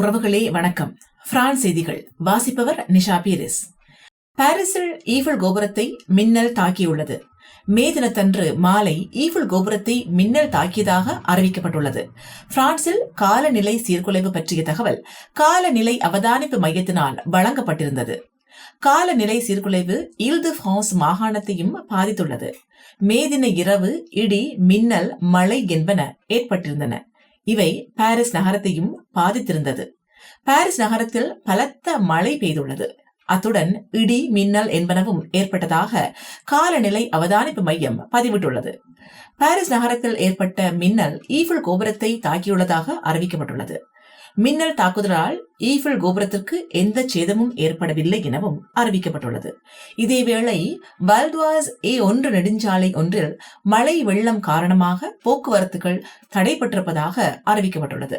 உறவுகளே வணக்கம். பிரான்ஸ் செய்திகள். வாசிப்பவர் நிஷா பீரிஸ். பாரிஸில் ஈஃபிள் கோபுரத்தை மின்னல் தாக்கியுள்ளது. மே தினத்தன்று மாலை ஈஃபிள் கோபுரத்தை மின்னல் தாக்கியதாக அறிவிக்கப்பட்டுள்ளது. பிரான்சில் காலநிலை சீர்குலைவு பற்றிய தகவல் காலநிலை அவதானிப்பு மையத்தினால் வழங்கப்பட்டிருந்தது. காலநிலை சீர்குலைவு இல்து பிரான்ஸ் மாகாணத்தையும் பாதித்துள்ளது. மே தின இரவு இடி மின்னல் மழை என்பன ஏற்பட்டிருந்தன. இவை பாரிஸ் நகரத்தையும் பாதித்திருந்தது. பாரிஸ் நகரத்தில் பலத்த மழை பெய்துள்ளது. அத்துடன் இடி மின்னல் என்பனவும் ஏற்பட்டதாக காலநிலை அவதானிப்பு மையம் பதிவிட்டுள்ளது. பாரிஸ் நகரத்தில் ஏற்பட்ட மின்னல் ஈஃபிள் கோபுரத்தை தாக்கியுள்ளதாக அறிவிக்கப்பட்டுள்ளது. மின்னல் தாக்குதலால் ஈஃபில் கோபுரத்திற்கு எந்த சேதமும் ஏற்படவில்லை எனவும் அறிவிக்கப்பட்டுள்ளது. இதேவேளை வல்துவாஸ் ஏ ஒன்று நெடுஞ்சாலை ஒன்றில் மழை வெள்ளம் காரணமாக போக்குவரத்துகள் தடைபட்டிருப்பதாக அறிவிக்கப்பட்டுள்ளது.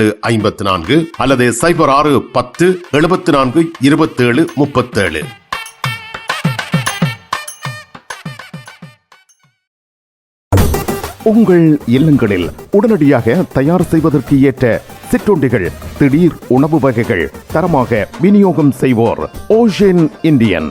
ஏழு ஐம்பத்தி நான்கு அல்லது சைபர் ஆறு பத்து எழுபத்தி நான்கு இருபத்தேழு முப்பத்தேழு. உங்கள் இல்லங்களில் உடனடியாக தயார் செய்வதற்கு ஏற்ற சிற்றுண்டிகள் திடீர் உணவு வகைகள் தரமாக விநியோகம் செய்வோர் ஓஷன் இந்தியன்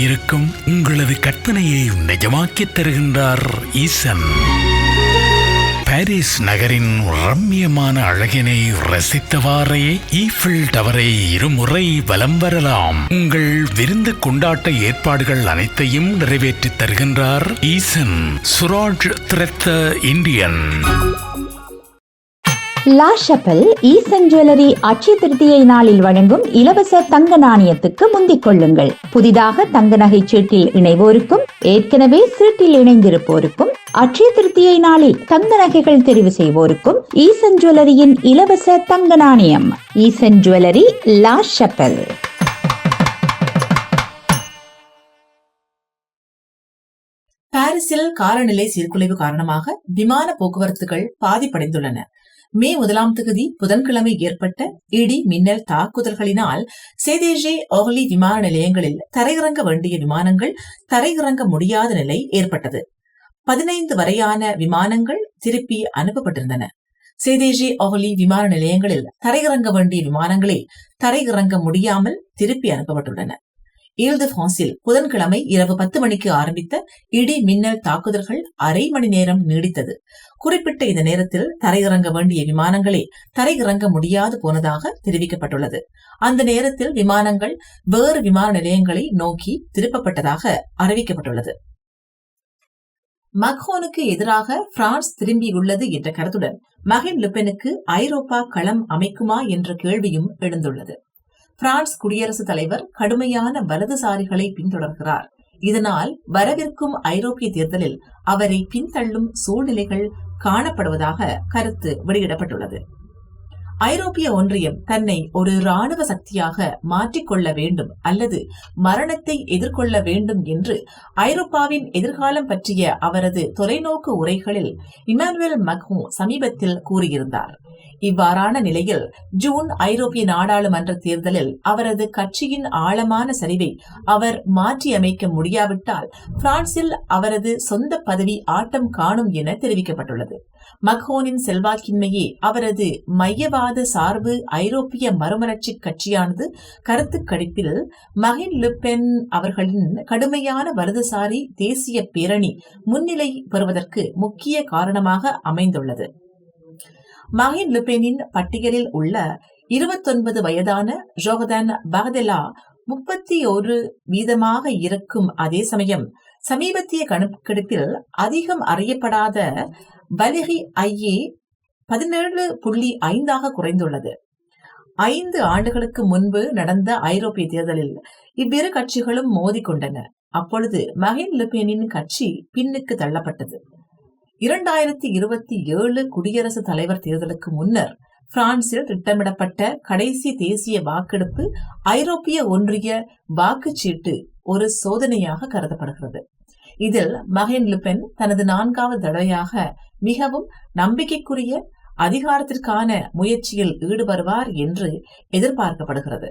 இருக்கும் உங்களது கற்பனையை நிஜமாக்கித் தருகின்றார் ஈசன். பாரிஸ் நகரின் ரம்மியமான அழகினை ரசித்தவாறே ஈஃபில் டவரை இருமுறை வலம் வரலாம். உங்கள் விருந்து கொண்டாட்ட ஏற்பாடுகள் அனைத்தையும் நிறைவேற்றித் தருகின்றார் Eesan Suraj திரத்த Indian. La Chapelle Eesan jewellery அட்சய திருத்தியை நாளில் வழங்கும் இலவச தங்க நாணயத்துக்கு முந்திக் கொள்ளுங்கள். புதிதாக தங்க நகை சீட்டில் இணைவோருக்கும் ஏற்கனவே சீட்டில் இணைந்திருப்போருக்கும் அட்சய திருத்தியை நாளில் தங்க நகைகள் தெரிவு செய்வோருக்கும் ஈசன் ஜுவல்லரியின் இலவச தங்க நாணயம். Eesan jewellery La Chapelle. பாரிஸில் காலநிலை சீர்குலைவு காரணமாக விமான போக்குவரத்துகள் பாதிப்படைந்துள்ளன. மே முதலாம் தேதி புதன்கிழமை ஏற்பட்ட இடி மின்னல் தாக்குதல்களினால் சேதேஜே ஓஹலி விமான நிலையங்களில் தரையிறங்க வேண்டிய விமானங்கள் தரையிறங்க முடியாத நிலை ஏற்பட்டது. பதினைந்து வரையான விமானங்கள் திருப்பி அனுப்பப்பட்டிருந்தன. சேதேஜி ஓஹலி விமான நிலையங்களில் தரையிறங்க வேண்டிய விமானங்களே தரையிறங்க முடியாமல் திருப்பி அனுப்பப்பட்டுள்ளன. ஈல்து பிரான்சில் புதன்கிழமை இரவு பத்து மணிக்கு ஆரம்பித்த இடி மின்னல் தாக்குதல்கள் அரை மணி நேரம் நீடித்தது. குறிப்பிட்ட இந்த நேரத்தில் தரையிறங்க வேண்டிய விமானங்களே தரையிறங்க முடியாது போனதாக தெரிவிக்கப்பட்டுள்ளது. அந்த நேரத்தில் விமானங்கள் வேறு விமான நிலையங்களை நோக்கி திருப்பப்பட்டதாக அறிவிக்கப்பட்டுள்ளது. மக்ஹோனுக்கு எதிராக பிரான்ஸ் திரும்பியுள்ளது என்ற கருத்துடன் மகின் லுபெனுக்கு ஐரோப்பா களம் அமைக்குமா என்ற கேள்வியும் எழுந்துள்ளது. பிரான்ஸ் குடியரசுத் தலைவர் கடுமையான வலதுசாரிகளை பின்தொடர்கிறார். இதனால் வரவிருக்கும் ஐரோப்பிய தேர்தலில் அவரை பின்தள்ளும் சூழ்நிலைகள் காணப்படுவதாக கருத்து வெளியிடப்பட்டுள்ளது. ஐரோப்பிய ஒன்றியம் தன்னை ஒரு இராணுவ சக்தியாக மாற்றிக்கொள்ள வேண்டும் அல்லது மரணத்தை எதிர்கொள்ள வேண்டும் என்று ஐரோப்பாவின் எதிர்காலம் பற்றிய அவரது தொலைநோக்கு உரைகளில் இமானுவேல் மக்ஹூ சமீபத்தில் கூறியிருந்தார். இவ்வாறான நிலையில் ஜூன் ஐரோப்பிய நாடாளுமன்ற தேர்தலில் அவரது கட்சியின் ஆழமான சரிவை அவர் மாற்றியமைக்க முடியாவிட்டால் பிரான்சில் அவரது சொந்த பதவி ஆட்டம் காணும் என தெரிவிக்கப்பட்டுள்ளது. மக்ஹோனின் செல்வாக்கின்மையே அவரது மையவாத சார்பு ஐரோப்பிய மறுமலர்ச்சி கட்சியானது கருத்து கணிப்பில் மகின் லுபென் அவர்களின் கடுமையான வலதுசாரி தேசிய பேரணி முன்னிலை பெறுவதற்கு முக்கிய காரணமாக அமைந்துள்ளது. மகின் லுபெனின் பட்டியலில் உள்ள இருபத்தொன்பது வயதான ஜோகதான் பகதெலா முப்பத்தி ஒரு வீதமாக இருக்கும் அதே சமயம் சமீபத்திய கணக்கெடுப்பில் அதிகம் அறியப்படாத வலிகி ஐயே பதினேழு புள்ளி ஐந்தாக குறைந்துள்ளது. ஐந்து ஆண்டுகளுக்கு முன்பு நடந்த ஐரோப்பிய தேர்தலில் இவ்விரு கட்சிகளும் மோதிக்கொண்டன. அப்பொழுது மகின் லுபேனின் கட்சி பின்னுக்கு தள்ளப்பட்டது. இரண்டாயிரத்தி இருபத்தி ஏழு குடியரசுத் தலைவர் தேர்தலுக்கு முன்னர் பிரான்சில் திட்டமிடப்பட்ட கடைசி தேசிய வாக்கெடுப்பு ஐரோப்பிய ஒன்றிய வாக்குச்சீட்டு ஒரு சோதனையாக கருதப்படுகிறது. இதில் மகேன் லுபென் தனது நான்காவது தடவையாக மிகவும் நம்பிக்கைக்குரிய அதிகாரத்திற்கான முயற்சியில் ஈடுபடுவார் என்று எதிர்பார்க்கப்படுகிறது.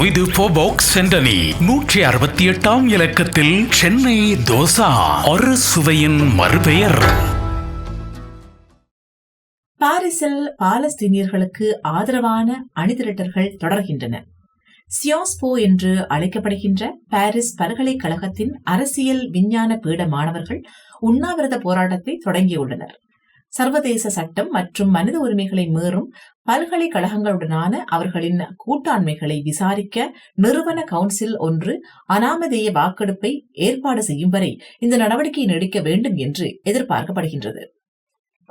ருய்து போபாக்ஸ் சென்டனி நூற்றி அறுபத்தி எட்டாம் இலக்கத்தில் சென்னை தோசா. ஒரு சுவையின் மறுபெயர். பாரிஸில் பாலஸ்தீனியர்களுக்கு ஆதரவான அணிதிரட்டல்கள் தொடர்கின்றன. சியோஸ்போ என்று அழைக்கப்படுகின்ற பாரிஸ் பல்கலைக்கழகத்தின் அரசியல் விஞ்ஞான பீட மாணவர்கள் உண்ணாவிரத போராட்டத்தை தொடங்கியுள்ளனர். சர்வதேச சட்டம் மற்றும் மனித உரிமைகளை மீறும் பல்கலைக்கழகங்களுடனான அவர்களின் கூட்டாண்மைகளை விசாரிக்க நிறுவன கவுன்சில் ஒன்று அனாமதேய வாக்கெடுப்பை ஏற்பாடு செய்யும் வரை இந்த நடவடிக்கை நீடிக்க வேண்டும் என்று எதிர்பார்க்கப்படுகின்றது.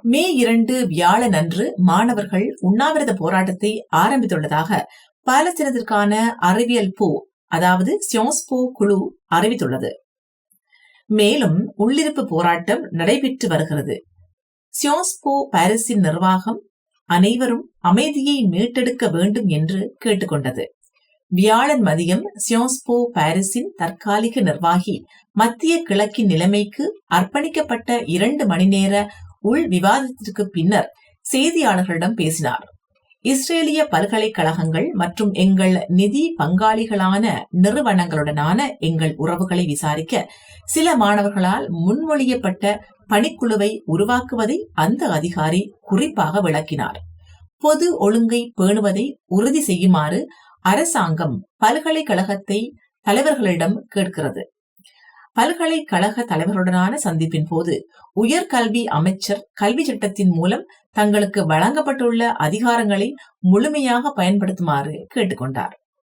மே இரண்டு வியாழன் அன்று மாணவர்கள் உண்ணாவிரத போராட்டத்தை ஆரம்பித்துள்ளதாக பாலஸ்தீனத்திற்கான அறிவியல் போ அதாவது சியோஸ்போ குழு அறிவித்துள்ளது. மேலும் உள்ளிருப்பு போராட்டம் நடைபெற்று வருகிறது. சியோஸ்போ பாரிஸின் நிர்வாகம் அனைவரும் அமைதியை மீட்டெடுக்க வேண்டும் என்று கேட்டுக்கொண்டது. வியாழன் மதியம் சியோஸ்போ பாரிஸின் தற்காலிக நிர்வாகி மத்திய கிழக்கின் நிலைமைக்கு அர்ப்பணிக்கப்பட்ட இரண்டு மணி நேர உள் விவாதத்திற்கு பின்னர் செய்தியாளர்களிடம் பேசினார். இஸ்ரேலிய பல்கலைக்கழகங்கள் மற்றும் எங்கள் நிதி பங்காளிகளான நிறுவனங்களுடனான எங்கள் உறவுகளை விசாரிக்க சில மாணவர்களால் முன்மொழியப்பட்ட பணிக்குழுவை உருவாக்குவதை அந்த அதிகாரி குறிப்பாக விளக்கினார். பொது ஒழுங்கை பேணுவதை உறுதி செய்யுமாறு அரசாங்கம் பல்கலைக்கழகத்தை தலைவர்களிடம் கேட்கிறது. பல்கலைக்கழக தலைவர்களுடனான சந்திப்பின் போது உயர்கல்வி அமைச்சர் கல்வி சட்டத்தின் மூலம் தங்களுக்கு வழங்கப்பட்டுள்ள அதிகாரங்களை முழுமையாக பயன்படுத்துமாறு கேட்டுக்கொண்டார்.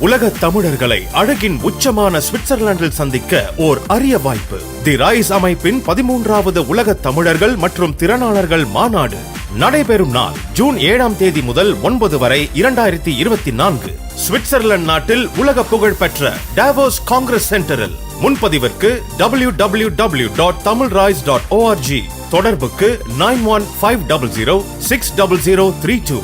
உலக தமிழர்களை அழகின் உச்சமான சுவிட்சர்லாந்தில் சந்திக்க ஓர் அரிய வாய்ப்பு. தி ராய்ஸ் அமைப்பின் பதிமூன்றாவது உலக தமிழர்கள் மற்றும் திறனாளர்கள் மாநாடு நடைபெறும் நாள் ஜூன் ஏழாம் தேதி முதல் ஒன்பது வரை இரண்டாயிரத்தி இருபத்தி நான்கு. சுவிட்சர்லாந்து நாட்டில் உலக புகழ் பெற்ற டாவோஸ் காங்கிரஸ் சென்டரில் முன்பதிவிற்கு W W W dot Tamil Royce dot ORG தொடர்புக்கு nine one five double zero six double zero three two